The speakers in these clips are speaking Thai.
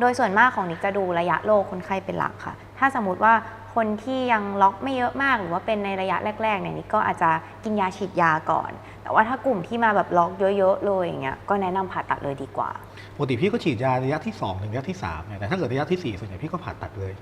โดยส่วนมากของนิกจะดูระยะโรคคนไข้เป็นหลักค่ะ ถ้าสมมติว่าคนที่ยังล็อกไม่เยอะมาก หรือว่าเป็นในระยะแรกๆเนี่ยนิกก็อาจจะกินยาฉีดยาก่อน แต่ว่าถ้ากลุ่มที่มาแบบล็อกเยอะๆเลยอย่างเงี้ยก็แนะนำผ่าตัดเลยดีกว่า ปกติพี่ก็ฉีดยาระยะที่2ถึงระยะที่3เนี่ยแต่ถ้าเกิดระยะที่4ส่วนใหญ่พี่ก็ผ่าตัดเลย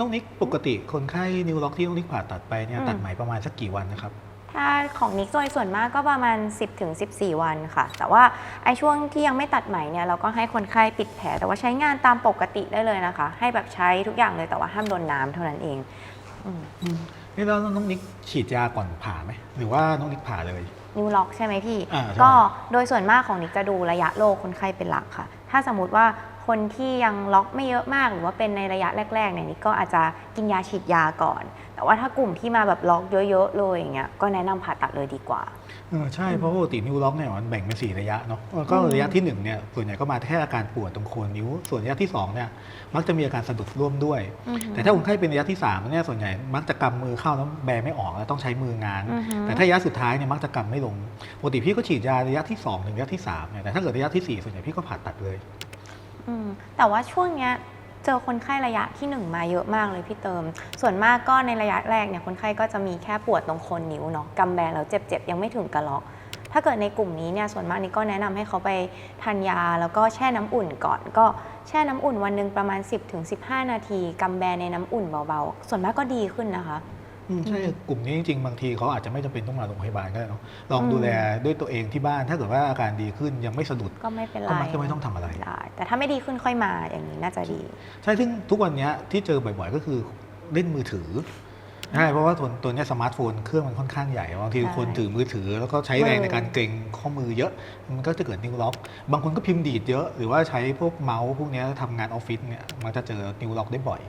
น้องนิกปกติคนไข้นิวล็อกที่น้องนิกผ่าตัดไปเนี่ยอืม ตัดไหมประมาณสักกี่วันนะครับ ถ้าของนิกโดยส่วนมากก็ประมาณ 10-14ถึง14 วันค่ะ แต่ว่าไอ้ช่วงที่ยังไม่ตัดไหมเนี่ยเราก็ให้คนไข้ปิดแผลแต่ว่าใช้งานตามปกติได้เลยนะคะ ให้แบบใช้ทุกอย่างเลยแต่ว่าห้ามโดนน้ำเท่านั้นเองอืม นี่แล้วน้องนิกฉีดยาก่อนผ่าไหมหรือว่าน้องนิกผ่าเลย นิวล็อกใช่ไหมพี่ อ่าใช่ ก็โดยส่วนมากของนิกจะดูระยะโรคคนไข้เป็นหลักค่ะ ถ้าสมมติว่าคนที่ยังล็อกไม่เยอะมาก หรือว่าเป็นในระยะแรกๆเนี่ยนิกก็อาจจะกินยาฉีดยาก่อน แต่ว่าถ้ากลุ่มที่มาแบบล็อกเยอะๆเลยอย่างเงี้ยก็แนะนำผ่าตัดเลยดีกว่า เออใช่เพราะปกตินิวล็อกเนี่ยมันแบ่งเป็นสี่ระยะเนาะก็อืมระยะที่1เนี่ยส่วนใหญ่ก็มาแค่อาการปวดตรงโคนนิ้ว ส่วนระยะที่2เนี่ยมักจะมีอาการสะดุดร่วมด้วยอือหือแต่ถ้าคนไข้เป็นระยะที่3เนี่ยส่วนใหญ่มักจะกำมือเข้าแล้วแบไม่ออกแล้วต้องใช้มืองานอือหือแต่ถ้าระยะสุดท้ายเนี่ยมักจะกำไม่ลงปกติพี่ก็ฉีดยาระยะที่2ถึงระยะที่3เนี่ยแต่ถ้าเกิดระยะทีสี่4ส่วนใหญ่พี่ก็ผ่าตัดเลยอืมแต่ว่าช่วงเนี้ย เจอคนไข้ระยะที่หนึ่งมาเยอะมากเลยพี่เติม ส่วนมากก็ในระยะแรกเนี่ยคนไข้ก็จะมีแค่ปวดตรงโคนนิ้วเนาะกำแบแล้วเจ็บๆ ยังไม่ถึงกระล็อกถ้าเกิดในกลุ่มนี้เนี่ยส่วนมากนี่ก็แนะนำให้เขาไปทานยา แล้วก็แช่น้ำอุ่นก่อน ก็แช่น้ำอุ่นวันหนึ่งประมาณ 10-15 นาทีกำแบในน้ำอุ่นเบาๆ ส่วนมากก็ดีขึ้นนะคะ ใช่อืมกลุ่มนี้จริงๆ บางทีเขาอาจจะไม่จำเป็นต้องมาโรงพยาบาลก็ได้เนาะลองอืมดูแลด้วยตัวเองที่บ้าน ถ้าเกิดว่าอาการดีขึ้นยังไม่สะดุดก็ไม่เป็นไรก็มักจะไม่ต้องทำอะไรได้แต่ถ้าไม่ดีขึ้นค่อยมาอย่างนี้น่าจะดี ใช่ซึ่งทุกวันเนี้ยที่เจอบ่อย ๆ ก็คือเล่นมือถือใช่เพราะว่าตัวตัวเนี้ยสมาร์ทโฟนเครื่องมันค่อนข้างใหญ่บางทีใช่คนถือมือถือ แล้วก็ใช้แรงมือในการเกรงข้อมือเยอะ มันก็จะเกิดนิ้วล็อก บางคนก็พิมพ์ดีดเยอะ หรือว่าใช้พวกเมาส์พวกเนี้ยทำงานออฟฟิศเนี่ยมันจะเจอนิ้วล็อกได้บ่อย